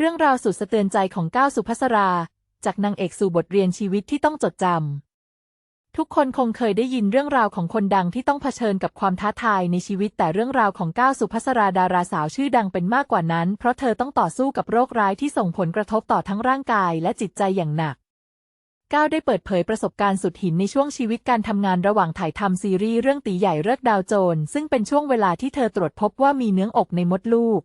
เรื่องราวสุดสะเทือนใจของก้าวสุภัสรา จากนางเอกสู่บทเรียนชีวิตที่ต้องจดจำ ทุกคนคงเคยได้ยินเรื่องราวของคนดังที่ต้องเผชิญกับความท้าทายในชีวิต แต่เรื่องราวของก้าวสุภัสราดาราสาวชื่อดังเป็นมากกว่านั้น เพราะเธอต้องต่อสู้กับโรคร้ายที่ส่งผลกระทบต่อทั้งร่างกายและจิตใจอย่างหนักก้าวได้เปิดเผยประสบการณ์สุดหินในช่วงชีวิตการทำงานระหว่างถ่ายทำซีรีส์เรื่องตีใหญ่เลิกดาวโจรซึ่งเป็นช่วงเวลาที่เธอตรวจพบว่ามีเนื้องอกในมดลูก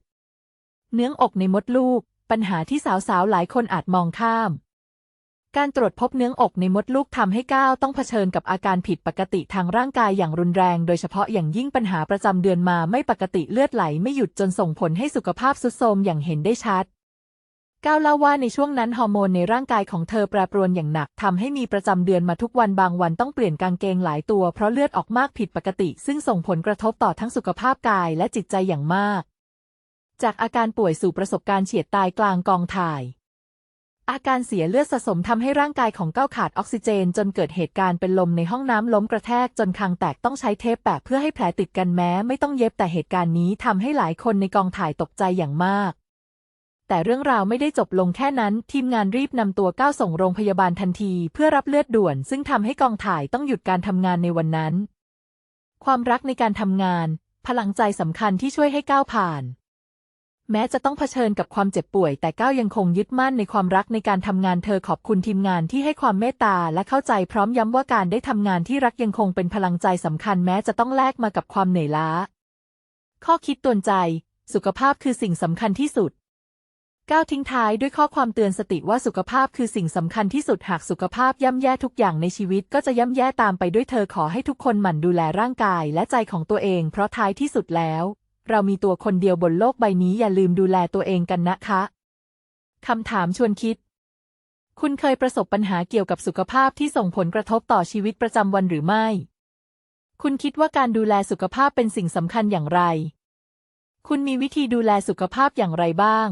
เนื้องอกในมดลูก ปัญหาที่สาวๆ หลายคนอาจมองข้าม การตรวจพบเนื้องอกในมดลูกทำให้ก้าวต้องเผชิญกับอาการผิดปกติทางร่างกายอย่างรุนแรง โดยเฉพาะอย่างยิ่งปัญหาประจำเดือนมาไม่ปกติเลือดไหลไม่หยุดจนส่งผลให้สุขภาพทรุดโทรมอย่างเห็นได้ชัดก้าวเล่าว่าในช่วงนั้นฮอร์โมนในร่างกายของเธอแปรปรวนอย่างหนักทำให้มีประจำเดือนมาทุกวันบางวันต้องเปลี่ยนกางเกงหลายตัวเพราะเลือดออกมากผิดปกติ ซึ่งส่งผลกระทบต่อทั้งสุขภาพกายและจิตใจอย่างมาก จากอาการป่วยสู่ประสบการณ์เฉียดตายกลางกองถ่าย อาการเสียเลือดสะสมทำให้ร่างกายของก้าวขาดออกซิเจน จนเกิดเหตุการณ์เป็นลมในห้องน้ำล้มกระแทกจนคางแตกต้องใช้เทปแปะเพื่อให้แผลติดกันแม้ไม่ต้องเย็บแต่เหตุการณ์นี้ทำให้หลายคนในกองถ่ายตกใจอย่างมากแต่เรื่องราวไม่ได้จบลงแค่นั้น ทีมงานรีบนำตัวก้าวส่งโรงพยาบาลทันที เพื่อรับเลือดด่วน ซึ่งทำให้กองถ่ายต้องหยุดการทำงานในวันนั้น ความรักในการทำงาน พลังใจสำคัญที่ช่วยให้ก้าวผ่าน แม้จะต้องเผชิญกับความเจ็บป่วย แต่ก้าวยังคงยึดมั่นในความรักในการทำงานเธอขอบคุณทีมงานที่ให้ความเมตตาและเข้าใจพร้อมย้ำว่าการได้ทำงานที่รักยังคงเป็นพลังใจสำคัญแม้จะต้องแลกมากับความเหนื่อยล้า ข้อคิดตือนใจ สุขภาพคือสิ่งสำคัญที่สุดก้าวทิ้งท้ายด้วยข้อความเตือนสติว่าสุขภาพคือสิ่งสำคัญที่สุดหากสุขภาพย่ำแย่ทุกอย่างในชีวิตก็จะย่ำแย่ตามไปด้วยเธอขอให้ทุกคนหมั่นดูแลร่างกายและใจของตัวเองเพราะท้ายที่สุดแล้ว เรามีตัวคนเดียวบนโลกใบนี้อย่าลืมดูแลตัวเองกันนะคะคำถามชวนคิด คุณเคยประสบปัญหาเกี่ยวกับสุขภาพที่ส่งผลกระทบต่อชีวิตประจำวันหรือไม่ คุณคิดว่าการดูแลสุขภาพเป็นสิ่งสำคัญอย่างไร คุณมีวิธีดูแลสุขภาพอย่างไรบ้าง